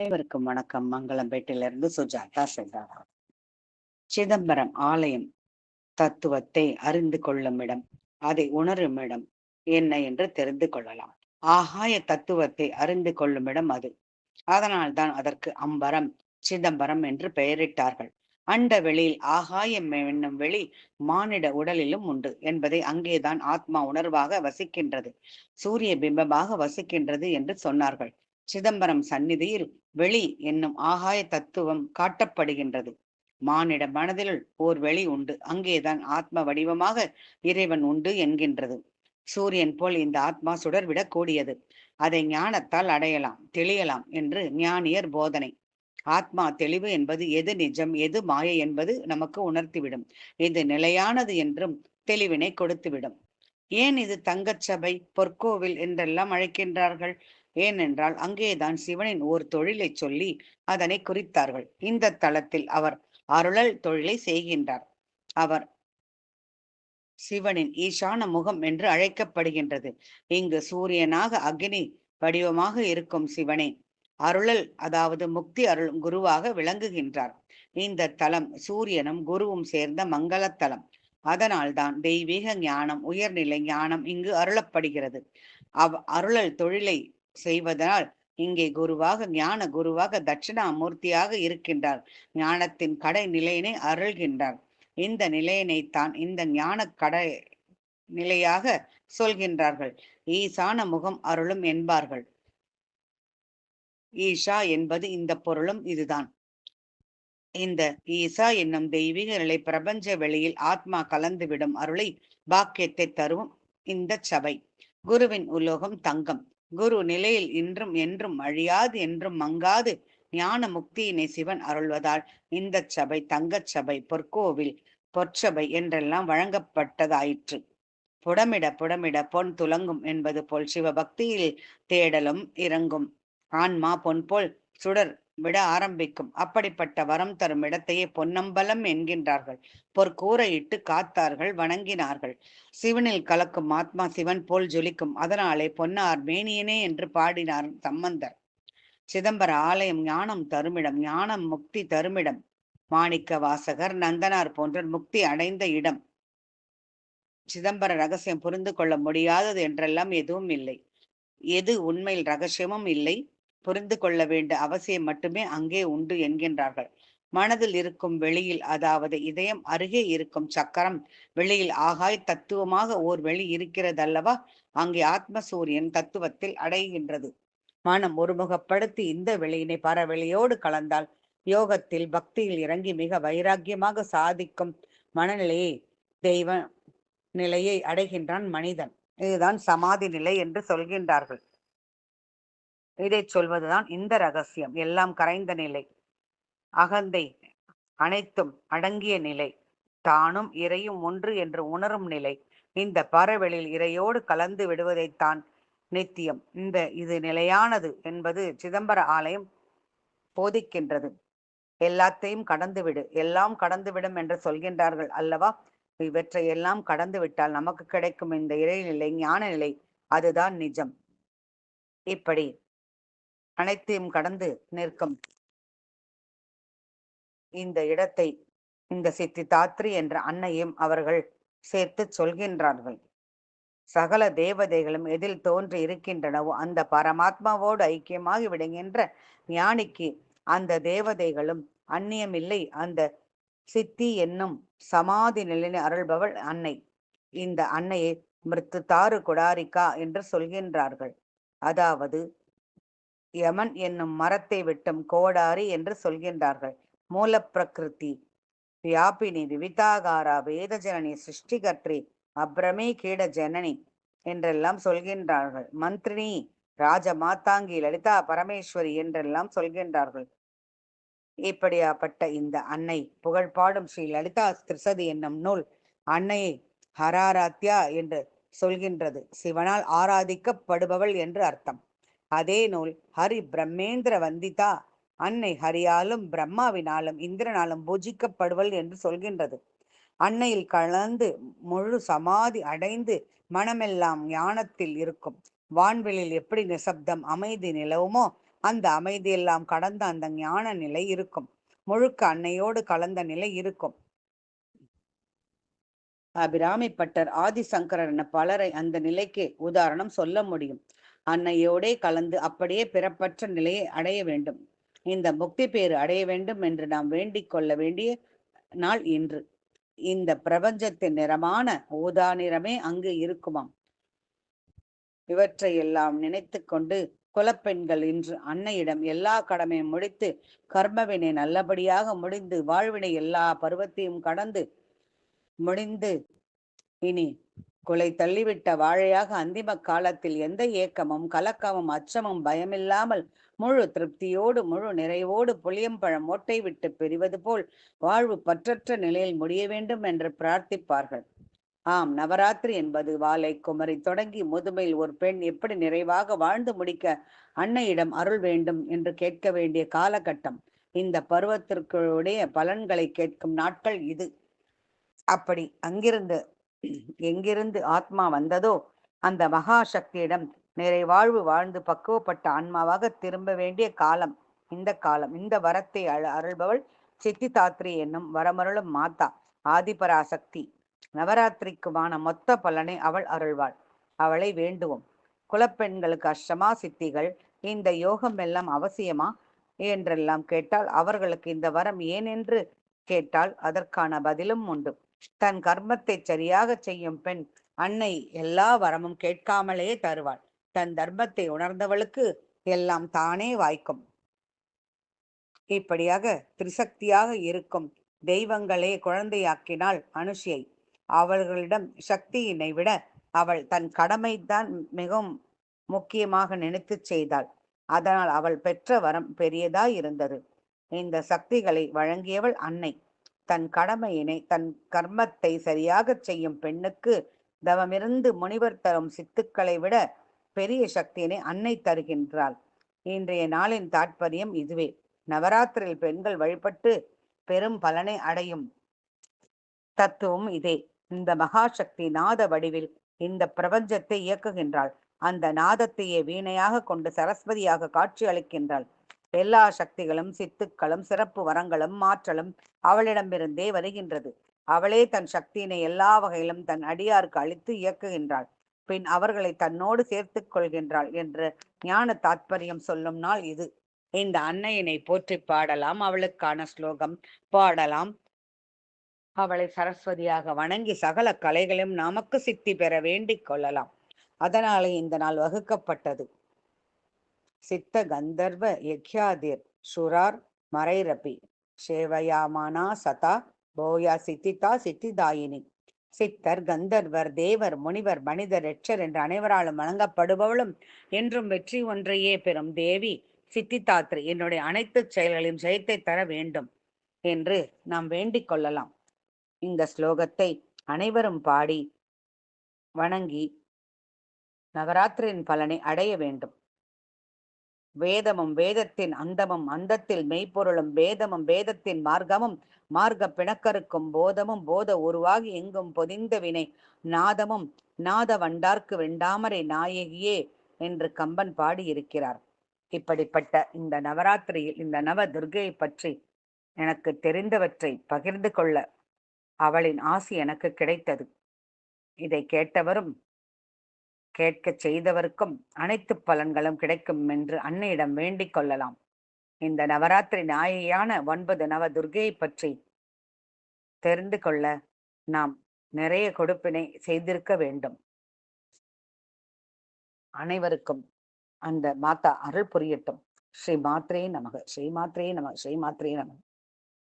அனைவருக்கும் வணக்கம். மங்களம்பேட்டிலிருந்து சுஜாதா சித்தாரா சிதம்பரம் ஆலயம் தத்துவத்தை அறிந்து கொள்ளும் இடம் அதை உணரும் இடம் என்ன என்று தெரிந்து கொள்ளலாம். ஆகாய தத்துவத்தை அறிந்து கொள்ளும் இடம் அது. அதனால்தான் அதற்கு அம்பரம் சிதம்பரம் என்று பெயரிட்டார்கள். அண்ட வெளியில் ஆகாயம் என்னும் வெளி மானிட உடலிலும் உண்டு என்பதை அங்கேதான் ஆத்மா உணர்வாக வசிக்கின்றது சூரிய பிம்பமாக வசிக்கின்றது என்று சொன்னார்கள். சிதம்பரம் சந்நிதியில் வெளி என்னும் ஆகாய தத்துவம் காட்டப்படுகின்றது. மானிட மனதில் ஓர் வெளி உண்டு. அங்கேதான் ஆத்ம வடிவமாக இறைவன் உண்டு என்கின்றது. சூரியன் போல் இந்த ஆத்மா சுடர்விடக் கூடியது. அதை ஞானத்தால் அடையலாம் தெளியலாம் என்று ஞானியர் போதனை. ஆத்மா தெளிவு என்பது எது நிஜம் எது மாயை என்பது நமக்கு உணர்த்திவிடும். இது நிலையானது என்றும் தெளிவினை கொடுத்துவிடும். ஏன் இது தங்கச்சபை பொற்கோவில் என்றெல்லாம் அழைக்கின்றார்கள்? ஏனென்றால் அங்கேதான் சிவனின் ஓர் தொழிலை சொல்லி அதனை குறித்தார்கள். இந்த தளத்தில் அவர் அருளல் தொழிலை செய்கின்றார். அவர் சிவனின் ஈசான முகம் என்று அழைக்கப்படுகின்றது. இங்கு சூரியனாக அக்னி வடிவமாக இருக்கும் சிவனே அருளல் அதாவது முக்தி அருள் குருவாக விளங்குகின்றார். இந்த தலம் சூரியனும் குருவும் சேர்ந்த மங்களத்தலம். அதனால்தான் தெய்வீக ஞானம் உயர்நிலை ஞானம் இங்கு அருளப்படுகிறது. அவ் அருளல் தொழிலை செய்வதனால் இங்கே குருவாக ஞான குருவாக தட்சிணாமூர்த்தியாக இருக்கின்றார். ஞானத்தின் கடை நிலையினை அருள்கின்றார். இந்த நிலையினைத்தான் இந்த ஞான கடை நிலையாக சொல்கின்றார்கள். ஈசான முகம் அருளும் என்பார்கள். ஈஷா என்பது இந்த பொருளும் இதுதான். இந்த ஈசா என்னும் தெய்வீக நிலை பிரபஞ்ச வெளியில் ஆத்மா கலந்துவிடும் அருளை பாக்கியத்தை தரும் இந்த சபை. குருவின் உலோகம் தங்கம். குரு நிலையில் இன்றும் என்றும் அழியாது என்றும் மங்காது ஞான முக்தியினை சிவன் அருள்வதால். இந்த சபை தங்கச் சபை பொற்கோவில் பொற்சபை என்றெல்லாம் வழங்கப்பட்டதாயிற்று. புடமிட புடமிட பொன் துலங்கும் என்பது போல் சிவபக்தியில் தேடலும் இறங்கும். ஆன்மா பொன் போல் சுடர் விட ஆரம்பிக்கும். அப்படிப்பட்ட வரம் தரும் இடத்தையே பொன்னம்பலம் என்கின்றார்கள். பொற்கூரையிட்டு காத்தார்கள் வணங்கினார்கள். சிவனில் கலக்கும் ஆத்மா சிவன் போல் ஜொலிக்கும். அதனாலே பொன்னார் மேனியனே என்று பாடினார் சம்பந்தர். சிதம்பர ஆலயம் ஞானம் தருமிடம் ஞானம் முக்தி தருமிடம். மாணிக்க வாசகர் நந்தனார் போன்ற முக்தி அடைந்த இடம். சிதம்பர ரகசியம் புரிந்து கொள்ள முடியாதது என்றெல்லாம் எதுவும் இல்லை. எது உண்மையில் ரகசியமும் இல்லை. புரிந்து கொள்ள வேண்டிய அவசியம் மட்டுமே அங்கே உண்டு என்கின்றார்கள். மனதில் இருக்கும் வெளியில் அதாவது இதயம் அருகே இருக்கும் சக்கரம் வெளியில் ஆகாய் தத்துவமாக ஓர் வெளி இருக்கிறதல்லவா? அங்கே ஆத்மசூரியன் தத்துவத்தில் அடைகின்றது. மனம் ஒருமுகப்படுத்தி இந்த வெளியினை பரவெளியோடு கலந்தால் யோகத்தில் பக்தியில் இறங்கி மிக வைராக்கியமாக சாதிக்கும் மனநிலையை தெய்வ நிலையை அடைகின்றான் மனிதன். இதுதான் சமாதி நிலை என்று சொல்கின்றார்கள். இதை சொல்வதுதான் இந்த ரகசியம். எல்லாம் கரைந்த நிலை. அகந்தை அனைத்தும் அடங்கிய நிலை. தானும் இறையும் ஒன்று என்று உணரும் நிலை. இந்த பறவெளியில் இறையோடு கலந்து விடுவதைத்தான் நித்தியம். இந்த இது நிலையானது என்பது சிதம்பர ஆலயம் போதிக்கின்றது. எல்லாத்தையும் கடந்துவிடு. எல்லாம் கடந்துவிடும் என்று சொல்கின்றார்கள் அல்லவா? இவற்றை எல்லாம் கடந்து விட்டால் நமக்கு கிடைக்கும் இந்த இறைநிலை ஞான நிலை அதுதான் நிஜம். இப்படி அனைத்தையும் கடந்து நிற்கும். இந்த இடத்தை இந்த சித்தி தாத்ரி என்ற அன்னையும் அவர்கள் சேர்த்து சொல்கின்றார்கள். சகல தேவதைகளும் எதில் தோன்றி இருக்கின்றனவோ அந்த பரமாத்மாவோடு ஐக்கியமாகி விடுகின்ற ஞானிக்கு அந்த தேவதைகளும் அந்நியமில்லை அந்த சித்தி என்னும் சமாதி நிலையை அருள்பவள் அன்னை. இந்த அன்னையை மிருத்து தாரு குடாரிக்கா என்று சொல்கின்றார்கள். அதாவது யமன் என்னும் மரத்தை வெட்டும் கோடாரி என்று சொல்கின்றார்கள். மூலப்பிரகிருதி வியாபினி விவிதாகாரா வேத ஜனனி அப்ரமே கீட ஜனனி என்றெல்லாம் சொல்கின்றார்கள். மந்திரினி ராஜ மாத்தாங்கி லலிதா பரமேஸ்வரி என்றெல்லாம் சொல்கின்றார்கள். இப்படியாப்பட்ட இந்த அன்னை புகழ்பாடும் ஸ்ரீ லலிதா திரிசதி என்னும் நூல் அன்னையை ஹராராத்யா என்று சொல்கின்றது. சிவனால் ஆராதிக்கப்படுபவள் என்று அர்த்தம். அதே நூல் ஹரி பிரம்மேந்திர வந்திதா. அன்னை ஹரியாலும் பிரம்மாவினாலும் இந்திரனாலும் பூஜிக்கப்படுவள் என்று சொல்கின்றது. அன்னையில் கலந்து முழு சமாதி அடைந்து மனமெல்லாம் ஞானத்தில் இருக்கும். வான்வெளியில் எப்படி நிசப்தம் அமைதி நிலவுமோ அந்த அமைதியெல்லாம் கடந்த அந்த ஞான நிலை இருக்கும். முழுக்க அன்னையோடு கலந்த நிலை இருக்கும். அபிராமிப்பட்டர் ஆதிசங்கரர் என பலரை அந்த நிலைக்கு உதாரணம் சொல்ல முடியும். அன்னையோடே கலந்து அப்படியே பிறப்பற்ற நிலையை அடைய வேண்டும். இந்த முக்தி பேறு அடைய வேண்டும் என்று நாம் வேண்டிக் கொள்ள வேண்டிய நாள் இன்று. இந்த பிரபஞ்சத்தின் நிறமான ஊதா நிறமே அங்கு இருக்குமாம். இவற்றையெல்லாம் நினைத்து கொண்டு குலப்பெண்கள் இன்று அன்னையிடம் எல்லா கடமையும் முடித்து கர்மவினை நல்லபடியாக முடிந்து வாழ்வினை எல்லா பருவத்தையும் கடந்து முடிந்து இனி குலை தள்ளிவிட்ட வாழையாக அந்திம காலத்தில் எந்த ஏக்கமும் கலக்கமும் அச்சமும் பயமில்லாமல் முழு திருப்தியோடு முழு நிறைவோடு புளியம்பழம் ஓட்டை விட்டு பிரிவது போல் வாழ்வு பற்றற்ற நிலையில் முடிய வேண்டும் என்று பிரார்த்திப்பார்கள். ஆம் நவராத்திரி என்பது வாலை குமரி தொடங்கி முதுமையில் ஒரு பெண் எப்படி நிறைவாக வாழ்ந்து முடிக்க அன்னையிடம் அருள் வேண்டும் என்று கேட்க வேண்டிய காலகட்டம். இந்த பருவத்திற்குடைய பலன்களை கேட்கும் நாட்கள் இது. அப்படி அங்கிருந்து எங்கிருந்து ஆத்மா வந்ததோ அந்த மகா சக்தியிடம் நிறைவாழ்வு வாழ்ந்து பக்குவப்பட்ட ஆன்மாவாக திரும்ப வேண்டிய காலம் இந்த காலம் இந்த வரத்தை அருள்பவள் சித்தி தாத்ரி என்னும் வரமருளும் மாதா ஆதிபராசக்தி. நவராத்திரிக்குமான மொத்த பலனை அவள் அருள்வாள். அவளை வேண்டுவோம். குலப்பெண்களுக்கு அஷ்டமா சித்திகள் இந்த யோகம் எல்லாம் அவசியமா? என்றெல்லாம் கேட்டால் அவர்களுக்கு இந்த வரம் ஏனென்று கேட்டால் அதற்கான பதிலும் உண்டு. தன் கர்மத்தை சரியாக செய்யும் பெண் அன்னை எல்லா வரமும் கேட்காமலே தருவாள். தன் தர்மத்தை உணர்ந்தவளுக்கு எல்லாம் தானே வாய்க்கும். இப்படியாக திரிசக்தியாக இருக்கும் தெய்வங்களே குழந்தையாக்கினாள் அனுஷியை. அவர்களிடம் சக்தியினை விட அவள் தன் கடமைதான் மிகவும் முக்கியமாக நினைத்து செய்தாள். அதனால் அவள் பெற்ற வரம் பெரியதாய் இருந்தது. இந்த சக்திகளை வழங்கியவள் அன்னை. தன் கடமையினை தன் கர்மத்தை சரியாக செய்யும் பெண்ணுக்கு தவமிருந்து முனிவர் தரும் சித்துக்களை விட பெரிய சக்தியினை அன்னை தருகின்றாள். இன்றைய நாளின் தாற்பயம் இதுவே. நவராத்திரியில் பெண்கள் வழிபட்டு பெரும் பலனை அடையும் தத்துவம் இதே. இந்த மகாசக்தி நாத வடிவில் இந்த பிரபஞ்சத்தை இயக்குகின்றாள். அந்த நாதத்தையே வீணையாக கொண்டு சரஸ்வதியாக காட்சி அளிக்கின்றாள். எல்லா சக்திகளும் சித்துக்களும் சிறப்பு வரங்களும் மாற்றலும் அவளிடமிருந்தே வருகின்றது. அவளே தன் சக்தியினை எல்லா வகையிலும் தன் அடியாருக்கு அளித்து இயக்குகின்றாள். பின் அவர்களை தன்னோடு சேர்த்துக் கொள்கின்றாள் என்று ஞான தாத்பரியம் சொல்லும் நாள் இது. இந்த அன்னையினை போற்றி பாடலாம். அவளுக்கான ஸ்லோகம் பாடலாம். அவளை சரஸ்வதியாக வணங்கி சகல கலைகளையும் நமக்கு சித்தி பெற வேண்டிக் கொள்ளலாம். அதனாலே இந்த நாள் வகுக்கப்பட்டது. சித்த கந்தர்வ யக்யாதிர் சுரார் மறைரபி. சேவையாமானா சதா போயா சித்திதா சித்திதாயினி. சித்தர் கந்தர்வர் தேவர் முனிவர் மனிதர் எச்சர் என்று அனைவராலும் வழங்கப்படுபவளும் என்றும் வெற்றி ஒன்றையே பெறும் தேவி சித்திதாத்ரி. என்னுடைய அனைத்து செயல்களையும் ஜெயத்தை தர வேண்டும் என்று நாம் வேண்டிக் கொள்ளலாம். இந்த ஸ்லோகத்தை அனைவரும் பாடி வணங்கி நவராத்திரியின் பலனை அடைய வேண்டும். வேதமும் வேதத்தின் அந்தமும் அந்தத்தில் மெய்ப்பொருளும் வேதமும் வேதத்தின் மார்க்கமும் மார்க்க பிணக்கருக்கும் போதமும் போத உருவாகி எங்கும் பொதிந்த வினை நாதமும் நாத வண்டார்க்கு வெண்டாமரை நாயகியே என்று கம்பன் பாடியிருக்கிறார். இப்படிப்பட்ட இந்த நவராத்திரியில் இந்த நவ துர்கையை பற்றி எனக்கு தெரிந்தவற்றை பகிர்ந்து கொள்ள அவளின் ஆசி எனக்கு கிடைத்தது. இதை கேட்டவரும் கேட்கச் செய்தவருக்கும் அனைத்து பலன்களும் கிடைக்கும் என்று அன்னையிடம் வேண்டிக் கொள்ளலாம். இந்த நவராத்திரி நாயையான ஒன்பது நவ துர்கையை பற்றி தெரிந்து கொள்ள நாம் நிறைய கொடுப்பினை செய்திருக்க வேண்டும். அனைவருக்கும் அந்த மாதா அருள் புரியட்டும். ஸ்ரீ மாத்ரே நமக ஸ்ரீ மாத்ரே நமக ஸ்ரீ மாத்ரே நமக.